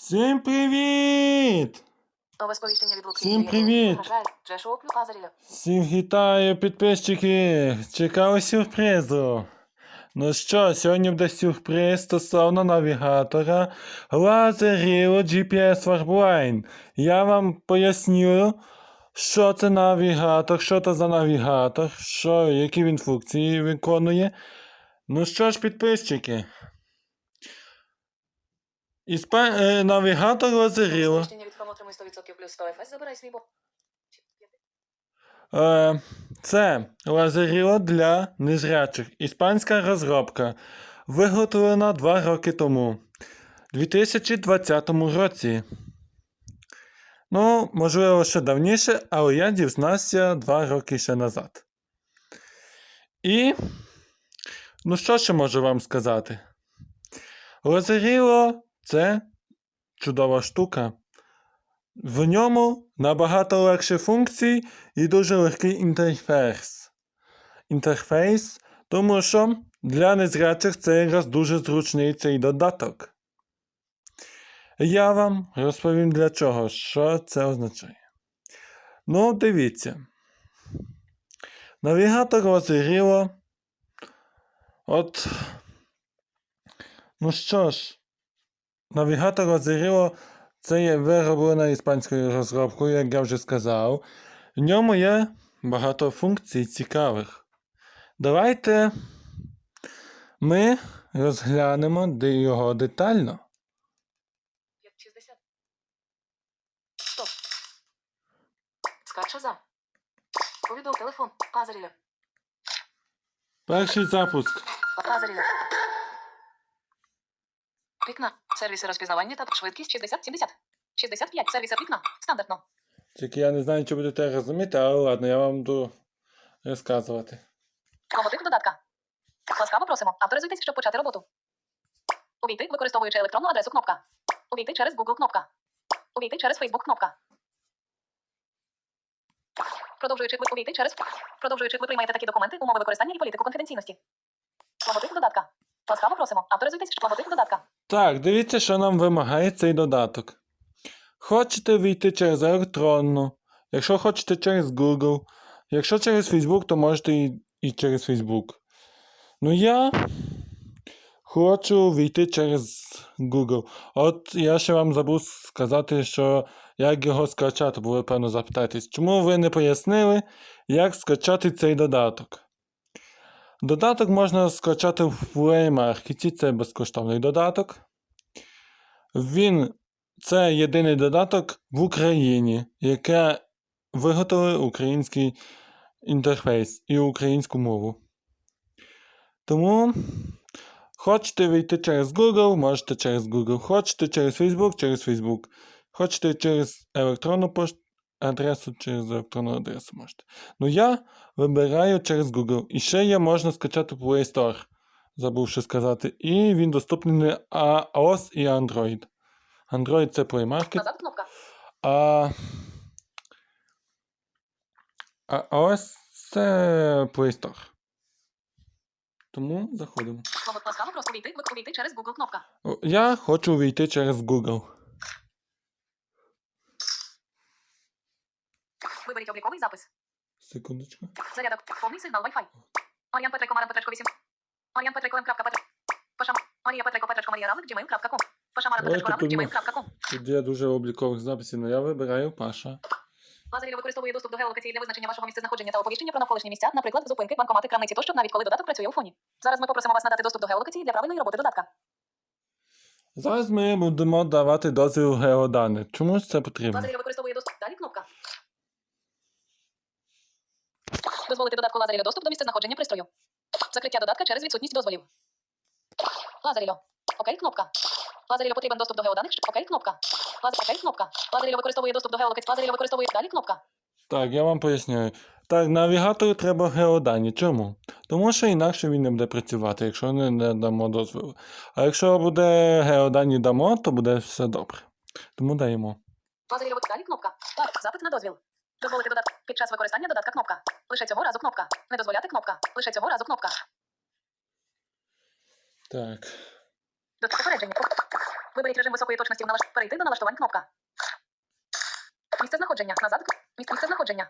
Всім привіт! Нове сповіщення від Луки. Всім привіт! Всім вітаю, підписчики! Чекали сюрпризу. Ну що, сьогодні буде сюрприз стосовно навігатора Laserilo GPS Warline. Я вам поясню, що це навігатор, що це за навігатор, що, які він функції виконує. Ну що ж, підписчики. Іспа... е, навігатор Laserilo. Сповіщення від Chrome 100% плюс 100 FS, забирай свій бо. Е, Це лазеріло для незрячих. Іспанська розробка. Виготовлена два роки тому. У 2020 році. Ну, можливо, ще давніше, але я дізнався два роки ще назад. І. Ну, що ще можу вам сказати? Лазеріло це чудова штука. В ньому набагато легше функцій і дуже легкий інтерфейс. Інтерфейс, тому що для незрячих це якраз дуже зручний цей додаток. Я вам розповім для чого, що це означає. Ну, дивіться. Навігатор Озеріло. От. Ну що ж, навігатор Озеріло це є вироблена іспанською розробкою, як я вже сказав. В ньому є багато функцій цікавих. Давайте ми розглянемо його детально. 60. Стоп. Скача за. Повідомив телефон. Азаріля. Перший запуск. Азаріля. Вікна. Сервіси розпізнавання та швидкість 60-70. 65. Сервіси вікна. Стандартно. Тільки я не знаю, чи будете розуміти, але ладно, я вам буду розказувати. Логотип додатка. Ласкаво просимо. Авторизуйтесь, щоб почати роботу. Увійти, використовуючи електронну адресу кнопка. Увійти через Google кнопка. Увійти через Facebook кнопка. Продовжуючи ви- увійти через продовжуючи ви приймаєте такі документи, умови використання і політику конфіденційності. Логотип додатка. Ласкаво просимо. Авторизуйтесь, щоб логотип додатка. Так, дивіться, що нам вимагає цей додаток. Хочете війти через електронну, якщо хочете через Google, якщо через Facebook, то можете і, і через Facebook. Ну я хочу війти через Google. От я ще вам забув сказати, що як його скачати, бо ви певно запитаєтесь, чому ви не пояснили, як скачати цей додаток. Додаток можна скачати в Play Market, це безкоштовний додаток. Він це єдиний додаток в Україні, яке виготовив український інтерфейс і українську мову. Тому хочете вийти через Google, можете через Google. Хочете через Facebook, через Facebook. Хочете через електронну пошту адресу, через електронну адресу можете. Ну я вибираю через Google. І ще є можна скачати в Play Store, забувши сказати. І він доступний на iOS і Android. Android це Play Market, Назад кнопка. а, а ось це Play Store. Тому заходимо. Логотип ласкаво просто увійти, увійти через Google кнопка. Я хочу війти через Google. Виберіть обліковий запис. Секундочку. Зарядок. Повний сигнал Wi-Fi. Оріан Петрейко Маран Петречко 8. Оріан Петрейко М. Петр. Паша Марія Петрейко Петречко Марія Равлик gmail.com. Паша Мара Давайте Петречко Равлик gmail.com. Тут є дуже облікових записів, але я вибираю Паша. Лазерів використовує доступ до геолокації для визначення вашого місцезнаходження та оповіщення про навколишні місця, наприклад, зупинки, банкомати, крамниці тощо, навіть коли додаток працює у фоні. Зараз ми попросимо вас надати доступ до геолокації для правильної роботи додатка. Зараз ми будемо давати дозвіл геоданих. Чому ж це потрібно? Лазерів використовує доступ. Далі кнопка. Дозволити додатку Лазеріло доступ до місцезнаходження пристрою. Закриття додатка через відсутність дозволів. Лазеріло. Окей, кнопка. Лазеріло потрібен доступ до геоданих. Окей, кнопка. Лазер... Окей, кнопка. Лазеріло використовує доступ до геолокації. Лазеріло використовує далі кнопка. Так, я вам пояснюю. Так, навігатору треба геодані. Чому? Тому що інакше він не буде працювати, якщо не, не дамо дозволу. А якщо буде геодані дамо, то буде все добре. Тому даємо. Лазеріло далі кнопка. Так, запит на дозвіл. Дозволити додаток. Під час використання додатка кнопка. Лише цього разу кнопка. Не дозволяти кнопка. Лише цього разу кнопка. Так. До попередження. Виберіть режим високої точності в налаш... Перейти до налаштувань кнопка. Місце знаходження. Назад. Місце, знаходження.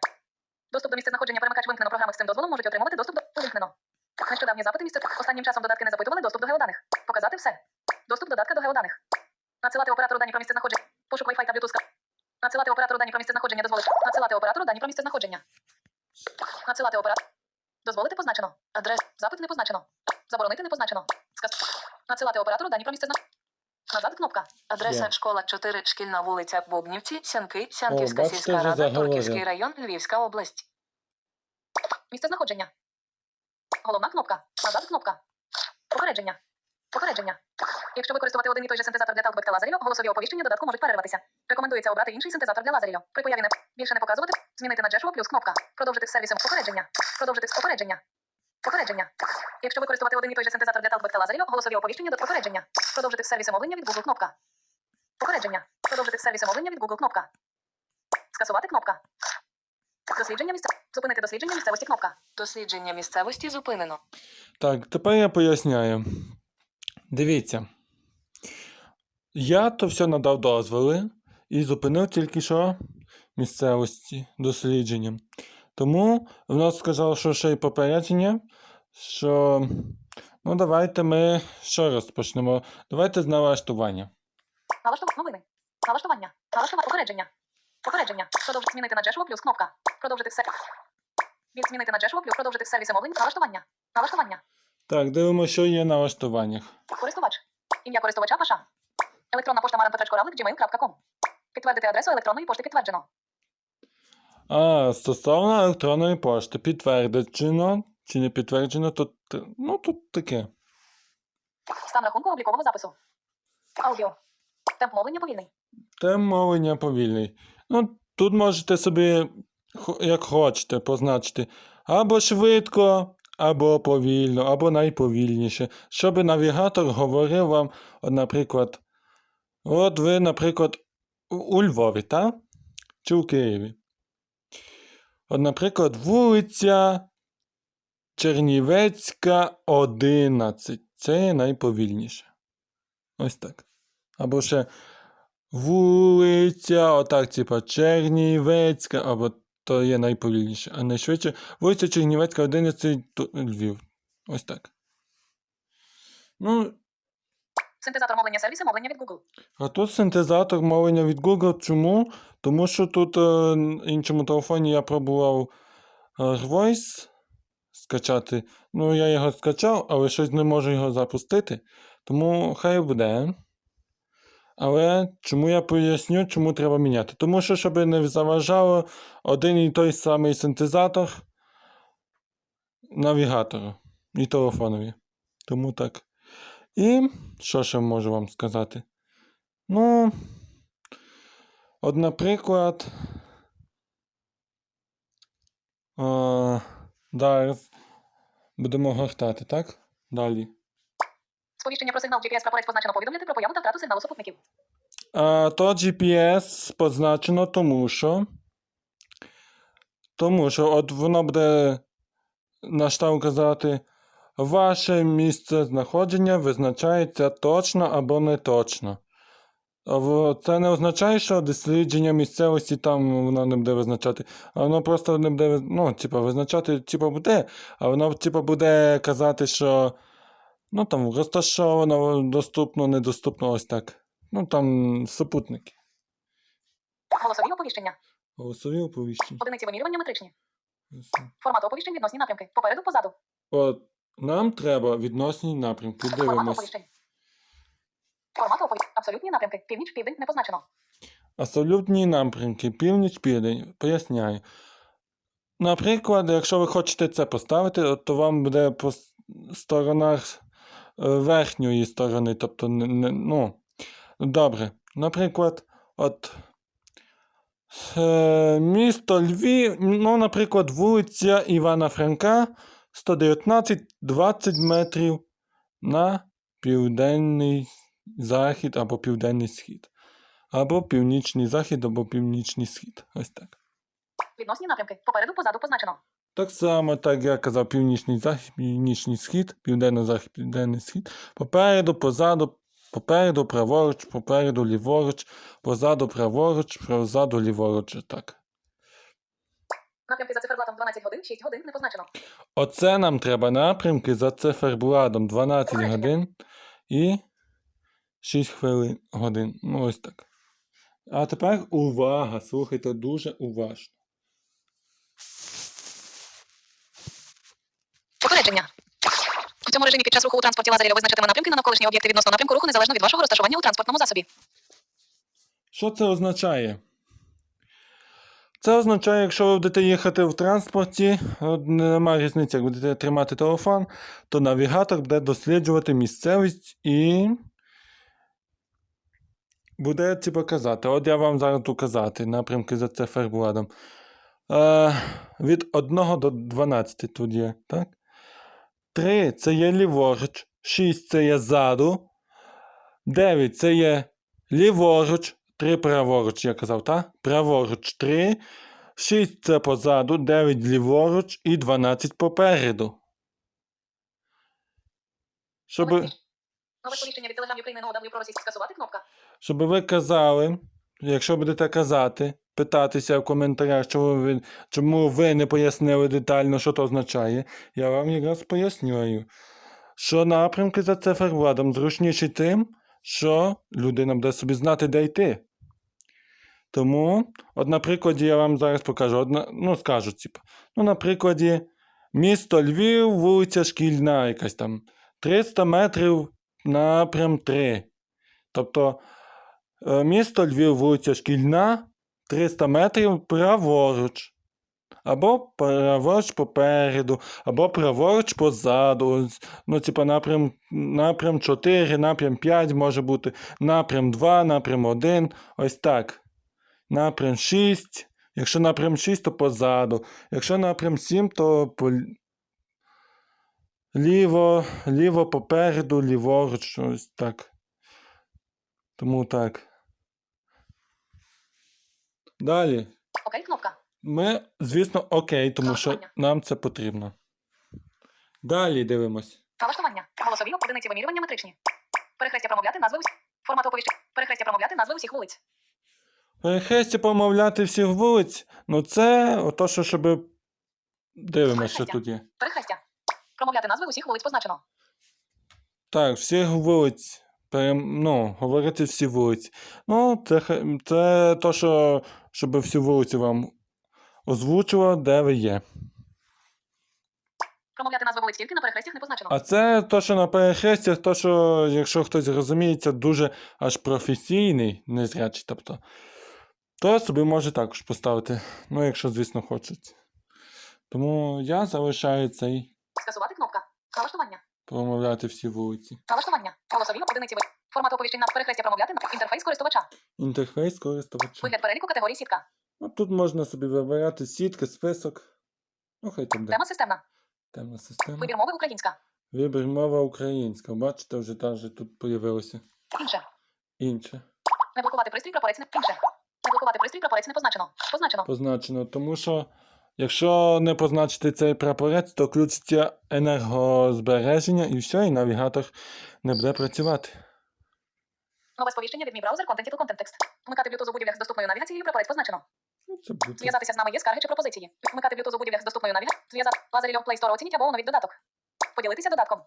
Доступ до місця знаходження перемикач вимкнено. Програми з цим дозволом можуть отримувати доступ до увімкнено. Нещодавні запити місце. Останнім часом додатки не запитували доступ до геоданих. Показати все. Доступ додатка до геоданих. Надсилати оператору дані про місце знаходження. Пошук Wi-Fi та Bluetooth. Надсилати оператору дані про місце знаходження дозволити. Надсилати оператору дані про місце знаходження. Надсилати оператор. Дозволити позначено. Адрес. Запит не позначено. Заборонити не позначено. Сказ. Надсилати оператору дані про місце знаходження. Назад кнопка. Адреса Є. школа 4, шкільна вулиця Бубнівці, Сянки, Сянківська бачите, сільська вже рада, заговорив. Турківський район, Львівська область. Місце знаходження. Головна кнопка. Назад кнопка. Попередження. Попередження. Якщо використовувати один і той же синтезатор для Talkback та Lazarillo, голосові оповіщення додатку можуть перерватися. Рекомендується обрати інший синтезатор для Lazarillo. При появі не більше не показувати, змінити на Joshua плюс кнопка. Продовжити з сервісом попередження. Продовжити з попередження. Попередження. Якщо використовувати один і той же синтезатор для Talkback та Lazarillo, голосові оповіщення до попередження. Продовжити з сервісом мовлення від Google кнопка. Попередження. Продовжити з сервісом мовлення від Google кнопка. Скасувати кнопка. Дослідження місця. Зупинити дослідження місцевості кнопка. Дослідження місцевості зупинено. Так, тепер я поясняю. Дивіться. Я то все надав дозволи і зупинив тільки що місцевості дослідженням. Тому в нас сказав, що ще й попередження, що ну давайте ми ще раз почнемо. Давайте з налаштування. Налаштування новини. Налаштування. Налаштування попередження. Попередження. Продовжити змінити на Joshua плюс кнопка. Продовжити все. Від змінити на Joshua плюс продовжити сервіси мовлень. Налаштування. Налаштування. Так, дивимося, що є в налаштуваннях. Користувач. Ім'я користувача Паша. Електронна пошта maran.gmail.com. Підтвердити адресу електронної пошти підтверджено. А, стосовно електронної пошти, підтверджено чи не підтверджено, то ну тут таке. Стан рахунку облікового запису. Аудіо. Темп мовлення повільний. Темп мовлення повільний. Ну, тут можете собі, як хочете, позначити або швидко, або повільно, або найповільніше. Щоб навігатор говорив вам, от, наприклад, от ви, наприклад, у- Львові, так? Чи у Києві. От, наприклад, вулиця Чернівецька, 11. Це найповільніше. Ось так. Або ще вулиця, отак, типа Чернівецька, або то є найповільніше. А найшвидше вулиця Чернівецька, 11, то Львів. Ось так. Ну, Синтезатор мовлення сервіси мовлення від Google. а тут синтезатор мовлення від Google. Чому? Тому що тут е, іншому телефоні я пробував е, Voice скачати. Ну, я його скачав, але щось не можу його запустити. Тому хай буде. Але чому я поясню, чому треба міняти? Тому що, щоб не заважало один і той самий синтезатор навігатору і телефонові. Тому так. І що ще можу вам сказати? Ну, от, наприклад, а, зараз будемо гортати, так? Далі. Сповіщення про сигнал GPS прапорець позначено повідомляти про появу та втрату сигналу супутників. А, то GPS позначено тому, що. Тому що от воно буде на штаб казати, ваше місце знаходження визначається точно або не точно. Це не означає, що дослідження місцевості там воно не буде визначати. Воно просто не буде, ну, типа, визначати, типа, буде, а воно, типа, буде казати, що ну там розташовано, доступно, недоступно, ось так. Ну там супутники. Голосові оповіщення. Голосові оповіщення. Одиниці вимірювання метричні. Формат оповіщень відносні напрямки. Попереду, позаду. От нам треба відносні напрямки. Формат Дивимось. оповіщень. Формат оповіщень. Абсолютні напрямки. Північ, південь не позначено. Абсолютні напрямки, північ, південь. Поясняю. Наприклад, якщо ви хочете це поставити, то вам буде по сторонах верхньої сторони, тобто ну, добре. Наприклад, от е, місто Львів, ну, наприклад, вулиця Івана Франка 119 20 метрів на південний захід або південний схід. Або північний захід, або північний схід. Ось так. Відносні напрямки. Попереду, позаду позначено. Так само, так я казав, північний захід, північний схід, південний захід, південний схід. Попереду, позаду, Попереду, праворуч, попереду, ліворуч, позаду, праворуч, позаду, ліворуч. Так. Напрямки за циферблатом 12 годин, 6 годин не позначено. Оце нам треба напрямки за циферблатом 12 Правильно. годин і 6 хвилин годин. Ну, ось так. А тепер увага! Слухайте дуже уважно. Попередження. У цьому режимі під час руху у транспорті лазерів визначатиме напрямки на навколишні об'єкти відносно напрямку руху незалежно від вашого розташування у транспортному засобі. Що це означає? Це означає, якщо ви будете їхати в транспорті, немає різниці, як будете тримати телефон, то навігатор буде досліджувати місцевість і буде ці показати. От я вам зараз указати напрямки за циферблатом. Е, від 1 до 12 тут є, так? 3 це є ліворуч, 6 це є ззаду, 9 це є ліворуч, 3 праворуч, я казав, так? Праворуч 3, 6 це позаду, 9 ліворуч і 12 попереду. Щоб, Нове сповіщення від телеграмів України на OW скасувати кнопка. щоб ви казали, якщо будете казати, питатися в коментарях, чому ви, чому ви не пояснили детально, що то означає, я вам якраз пояснюю, що напрямки за циферблатом зручніші тим, що людина буде собі знати, де йти. Тому, от на прикладі я вам зараз покажу, одна, ну скажу, типу, ну, на прикладі місто Львів, вулиця Шкільна, якась там 300 метрів напрям 3. Тобто е, місто Львів, вулиця Шкільна, 300 метрів праворуч. Або праворуч попереду, або праворуч позаду. Ну, типа напрям, напрям 4, напрям 5 може бути, напрям 2, напрям 1. Ось так. Напрям 6. Якщо напрям 6, то позаду. Якщо напрям 7, то по... ліво, ліво попереду, ліворуч, ось так. Тому так. Далі. Окей, кнопка. Ми, звісно, окей, тому що нам це потрібно. Далі дивимось. Налаштування. Голосові одиниці вимірювання метричні. Перехрестя промовляти назви усіх. Формат оповіщень. Перехрестя промовляти назви усіх вулиць. Перехрестя помовляти всіх вулиць. Ну це ото, що щоб. Дивимось, що Перехрестя. тут є. Перехрестя. Промовляти назви усіх вулиць позначено. Так, всіх вулиць. Перем... Ну, говорити всі вулиці. Ну, це, це то, що щоб всі вулиці вам озвучувало, де ви є. Промовляти назви вулиць тільки на перехрестях не позначено. А це то, що на перехрестях, то, що, якщо хтось розуміється, дуже аж професійний, незрячий, тобто, то собі може також поставити. Ну, якщо, звісно, хочуть. Тому я залишаю цей Скасувати кнопка. Налаштування. Промовляти всі вулиці. Налаштування. Голосові одиниці. Формат оповіщень на перехрестя промовляти на інтерфейс користувача. Інтерфейс користувача. Вигляд переліку категорії сітка. Ну, тут можна собі вибирати сітки, список. Ну, хай там де. Тема системна. Темна система. Вибір мови українська. Вибір мова українська. Бачите, вже теж тут появилося Інше. інше. Не блокувати пристрій прапорець не інше. Не блокувати пристрій прапорець не позначено. Позначено. позначено, тому що якщо не позначити цей прапорець, то включиться енергозбереження і все, і навігатор не буде працювати. Нове сповіщення від мій браузер to Content Text. Вмикати Bluetooth у будівлях з доступною навігацією прапорець позначено. Ну. Зв'язатися з нами є скарги чи пропозиції. Вмикати Bluetooth у будівлях з доступною навігацією. Зв'язати Лазерільов Play Store оцініть або оновіть додаток. Поділитися додатком.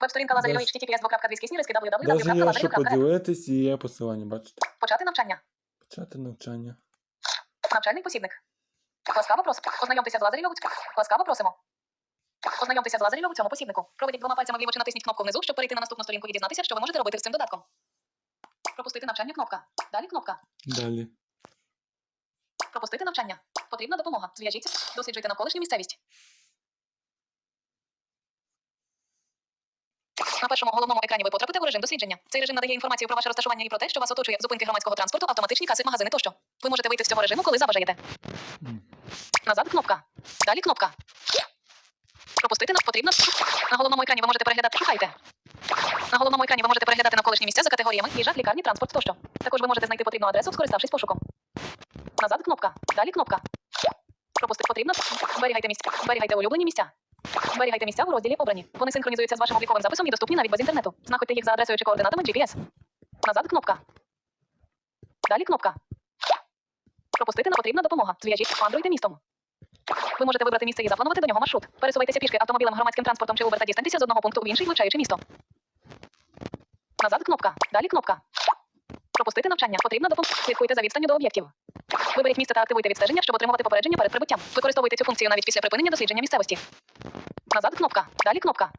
Веб-сторінка https www Навіть є, що поділитись, і є посилання, бачите. Почати навчання. Почати навчання. Навчальний посібник. Ласкаво просимо. Ознайомтеся з Лазарєвим. Ласкаво просимо. Ознайомтеся з Лазарєвим у цьому посібнику. Проведіть двома пальцями вліво чи натисніть кнопку внизу, щоб перейти на наступну сторінку і дізнатися, що ви можете робити з цим додатком. Пропустити навчання кнопка. Далі кнопка. Далі. Пропустити навчання. Потрібна допомога. Зв'яжіться. Досліджуйте навколишню місцевість. На першому головному екрані ви потрапите у режим дослідження. Цей режим надає інформацію про ваше розташування і про те, що вас оточує зупинки громадського транспорту, автоматичні каси, магазини тощо. Ви можете вийти з цього режиму, коли забажаєте. Назад кнопка. Далі кнопка. Пропустити нас потрібно. На головному екрані ви можете переглядати. Шукайте. На головному екрані ви можете переглядати навколишні місця за категоріями їжа, лікарні, транспорт тощо. Також ви можете знайти потрібну адресу, скориставшись пошуком. Назад кнопка. Далі кнопка. Пропустити потрібно. Зберігайте місця. Зберігайте улюблені місця. Зберігайте місця у розділі обрані. Вони синхронізуються з вашим обліковим записом і доступні навіть без інтернету. Знаходьте їх за адресою чи координатами GPS. Назад кнопка. Далі кнопка. Пропустити не потрібна допомога. Зв'яжіть, мандруйте містом. Ви можете вибрати місце і запланувати до нього маршрут. Пересувайтеся пішки автомобілем, громадським транспортом чи Uber та дістаньтеся з одного пункту в інший, вивчаючи місто. Назад кнопка. Далі кнопка. Пропустити навчання. Потрібна допомога. Слідкуйте за відстанню до об'єктів. Виберіть місце та активуйте відстеження, щоб отримувати попередження перед прибуттям. Використовуйте цю функцію навіть після припинення дослідження місцевості. Назад кнопка. Далі кнопка.